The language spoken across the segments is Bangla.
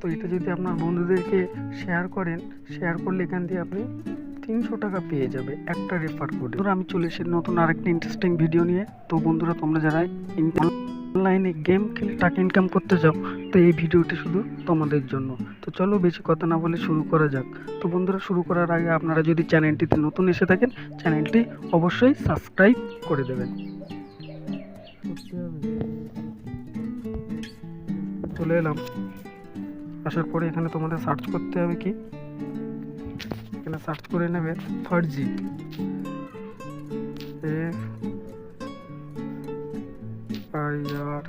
তো এটা যদি আপনার বন্ধুদেরকে শেয়ার করেন শেয়ার করলে এখান দিয়ে আপনি তিনশো টাকা পেয়ে যাবে একটা রেফার কোডে ধরো আমি চলে এসেছি নতুন আরেকটা ইন্টারেস্টিং ভিডিও নিয়ে। তো বন্ধুরা, তোমরা যারা অনলাইনে গেম খেলে টাকা ইনকাম করতে চাও, তো এই ভিডিওটি শুধু তোমাদের জন্য। তো চলো বেশি কথা না বলে শুরু করা যাক। তো বন্ধুরা, শুরু করার আগে আপনারা যদি চ্যানেলটিতে নতুন এসে থাকেন চ্যানেলটি অবশ্যই সাবস্ক্রাইব করে দেবেন। চলে এলাম। আসার পরে এখানে তোমাদের সার্চ করতে হবে কি? এখানে সার্চ করে নেবে ফার্জি এফ আই আর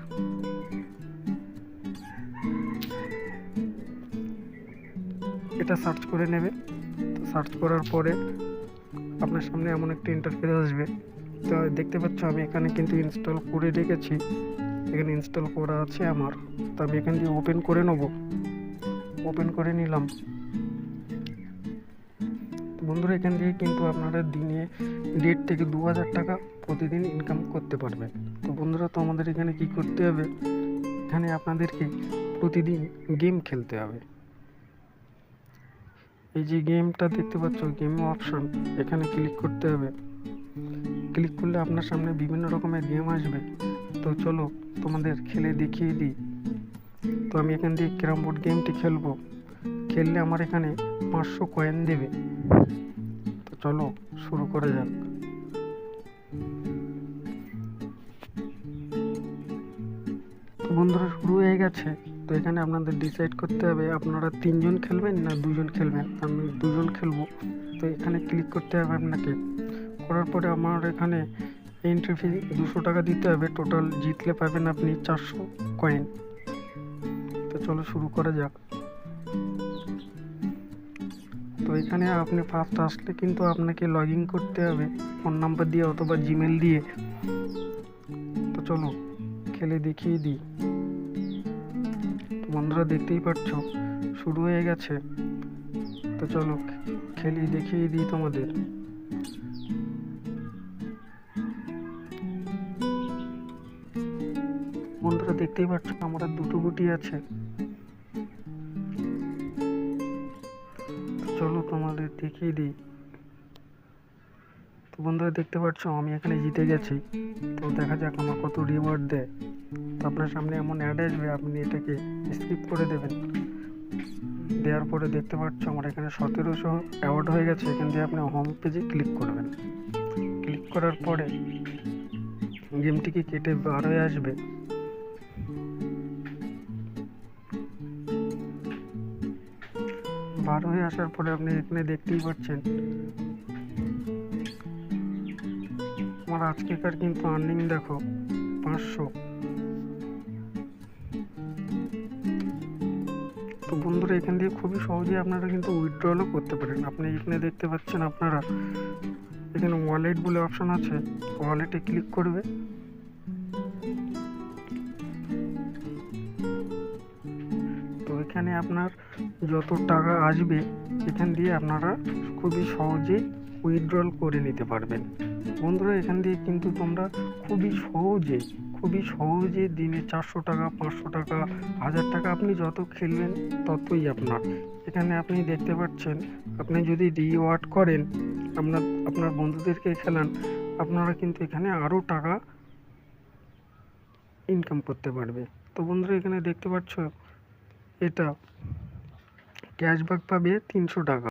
এটা সার্চ করে নেবে। সার্চ করার পরে আপনার সামনে এমন একটা ইন্টারফেস আসবে। তো দেখতে পাচ্ছ আমি এখানে কিন্তু ইনস্টল করে রেখেছি। এখানে ইনস্টল করা আছে আমার। তো আমি এখান দিয়ে ওপেন করে নেব। ওপেন করে নিলাম। বন্ধুরা, এখান থেকে কিন্তু আপনারা দিনে দেড় থেকে দু হাজার টাকা প্রতিদিন ইনকাম করতে পারবেন। তো বন্ধুরা, তো আমাদের এখানে কি করতে হবে? এখানে আপনাদেরকে প্রতিদিন গেম খেলতে হবে। এই যে গেমটা দেখতে পাচ্ছ গেম অপশন এখানে ক্লিক করতে হবে। ক্লিক করলে আপনার সামনে বিভিন্ন রকমের গেম আসবে। তো চলো তোমাদের খেলে দেখিয়ে দিই। তো আমি এখান দিয়ে ক্যারাম বোর্ড গেমটি খেলব? খেললে আমার এখানে পাঁচশো কয়েন দেবে। তো চলো, শুরু করা যাক। বন্ধুরা, শুরু হয়ে গেছে। তো এখানে আপনাদের ডিসাইড করতে হবে, আপনারা তিনজন খেলবেন না দুজন খেলবেন? আমি দুজন খেলব। তো এখানে ক্লিক করতে হবে আপনাকে। করার পরে আমার এখানে এন্ট্রি ফি দুশো টাকা দিতে হবে। টোটাল জিতলে পাবেন আপনি চারশো কয়েন চলো শুরু করা যাক। তো এখানে আপনি ফার্স্ট আসলে কিন্তু আপনাকে লগ ইন করতে হবে ফোন নাম্বার দিয়ে অথবা জিমেল দিয়ে। তো চলো, খেলে দেখিয়ে দিই। বন্ধুরা দেখতেই পাচ্ছ, শুরু হয়ে গেছে। তো চলো, খেলি, দেখিয়ে দিই তোমাদের। বন্ধুরা দেখতেই পাচ্ছ, আমার দুটো গুটি আছে। চলো তোমাদের দেখিয়ে দিই। তো বন্ধুরা দেখতে পাচ্ছ, আমি এখানে জিতে গেছি। তো দেখা যাক আমার কত রিওয়ার্ড দেয়। তো আপনার সামনে এমন অ্যাড আসবে, আপনি এটাকে স্কিপ করে দেবেন। দেওয়ার পরে দেখতে পাচ্ছ, আমার এখানে সতেরোশো অ্যাওয়ার্ড হয়ে গেছে। এখান দিয়ে আপনি হোম পেজে ক্লিক করবেন। ক্লিক করার পরে গেমটিকে কেটে বার হয়ে আসবে। বার হয়ে আসার পরে আপনি এখানে দেখতেই পাচ্ছেন। আমার আজকেকার কিন্তু আর্নিং দেখো পাঁচশো। তো বন্ধুরা, এখান দিয়ে খুবই সহজে আপনারা কিন্তু উইথড্রলও করতে পারেন। আপনি এখানে দেখতে পাচ্ছেন আপনারা, এখানে ওয়ালেট বলে অপশন আছে। ওয়ালেটে ক্লিক করবে। এখানে আপনার যত টাকা আসবে, এখান দিয়ে আপনারা খুবই সহজেই উইথড্রল করে নিতে পারবেন। বন্ধুরা, এখান দিয়ে কিন্তু তোমরা খুবই সহজে খুবই সহজে দিনে চারশো টাকা, পাঁচশো টাকা, হাজার টাকা আপনি যত খেলবেন, ততই আপনার। এখানে আপনি দেখতে পাচ্ছেন, আপনি যদি রিওয়ার্ড করেন, আপনার আপনার বন্ধুদেরকে খেলান, আপনারা কিন্তু এখানে আরও টাকা ইনকাম করতে পারবে। তো বন্ধুরা, এখানে দেখতে পাচ্ছ এটা। ক্যাশব্যাক পাবে তিনশো টাকা।